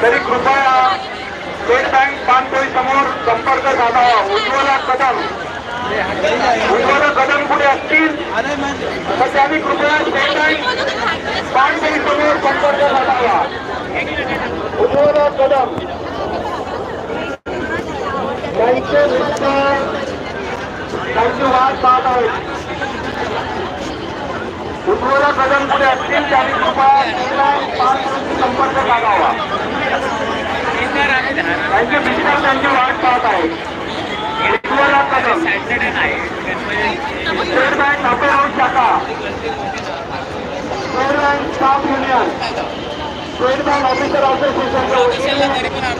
तरी कृपया state bank पानपोळी समोर संपर्क साधावा उज्ज्वला कदम उज्ज्वला कदम असतील तर त्यांनी कृपया स्टेट बँक समोर संपर्क साधावा उज्ज्वला कदम त्यांचे मिस्टर वाट पाहत आहेत उज्ज्वला कदम पुढे असतील त्यांनी कृपया स्टेट संपर्क साधावा त्यांचे मिस्टर त्यांची वाट पाहत आहेत उज्ज्वला कदम। स्टेट बँक अकोला शाखा। State Bank staff union State Bank officer असोसिएशनच्या वतीने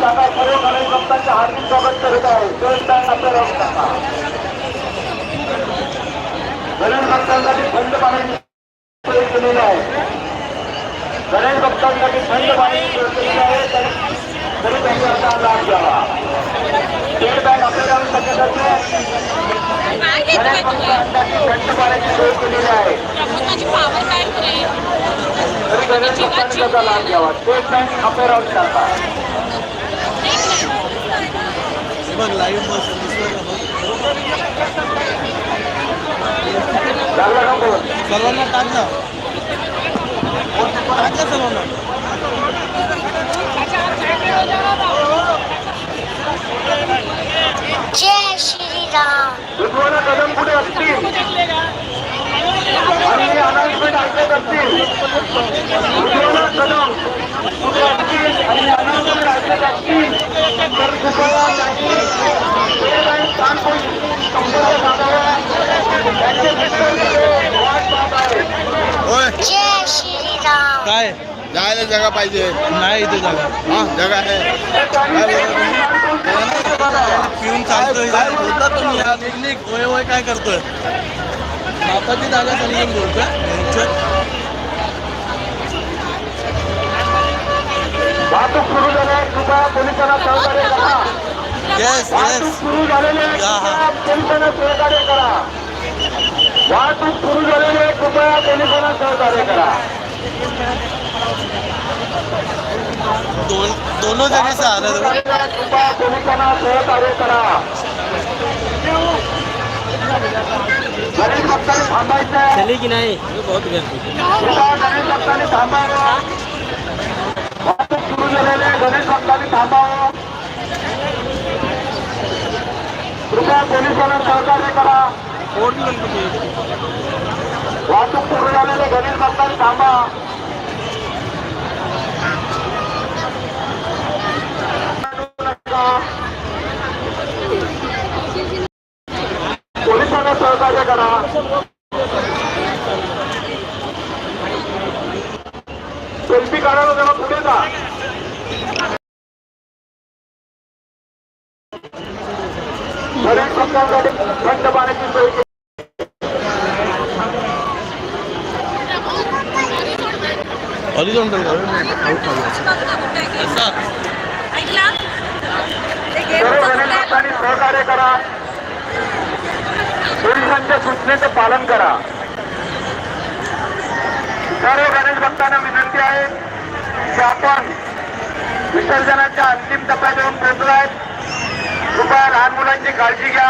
शाखा सर्व गणेश भक्तांचे हार्दिक स्वागत करीत आहे. स्टेट बँक आपल्याला शाखा गणेश भक्तांसाठी थंड पाण्याची सोय केलेली आहे. गणेश भक्तांसाठी थंड पाण्याची सोय केलेली आहे. तरी त्यांनी आता लाभ घ्यावा. स्टेट बँक आपल्याला त्याच्यासाठी गणेश भक्तांसाठी थंड पाण्याची सोय केलेली आहे. तरी गणेश भक्तांनी त्याचा लाभ घ्यावा. स्टेट बँक आपल्या शाखा हे बघ लाईव्ह बस दिसलं का बघ लागला का फ़ोन सर्वांना टाक ना सर्वांना जय श्रीराम। उज्ज्वला कदम पुढे असतील। आणि अनाउन्समेंट ऐकत असतील जागा पाहिजे? नाही इथे जागा. हा जागा आहे. पिऊन चालतोय. बोलता तुम्ही? या वय वय काय करतोय? बापाची जागा समजून बोलतोय. वाहतूक सुरू झाली. कृपया पोलिसांना सहकार्य करा. येस वाहतूक येस सुरू झालेली. आहे या. कृपया पोलिसांना सहकार्य करा. वाहतूक सुरू झालेली. आहे कृपया पोलिसांना सहकार्य करा. दोन दोनों जगह से आ रहे थे। चली की नाही? बहुत गणेश भक्तांनी थांबावं वाहतूक सुरू झालेली आहे गणेश भक्तांनी थांबावं कृपया पोलिसांना सहकार्य करा वाहतूक सुरू झालेले गणेश भक्तांनी थांबा पोलिसांना सहकार्य करा काढायला जरा पुढे जा गणेश भक्तांसाठी थंड पाण्याची सोय. हॉरिझॉन्टल सहकार्य करा। पोलिसांच्या सूचनेचं पालन करा। सर्व गणेश भक्तांना विनंती आहे की आपण अंतिम टप्प्यात येऊन पोहोचलो आहेत कृपया लहान मुलांची काळजी घ्या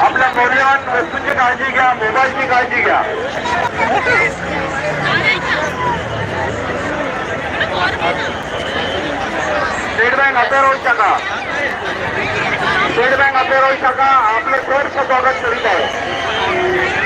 आपल्या मौल्यवान काळजी घ्या मोबाईलची काळजी घ्या स्टेट बँक आपल्या रोज शाखा स्टेट बँक आपल्या रोज शाखा आपलं सहर्ष स्वागत करीत आहे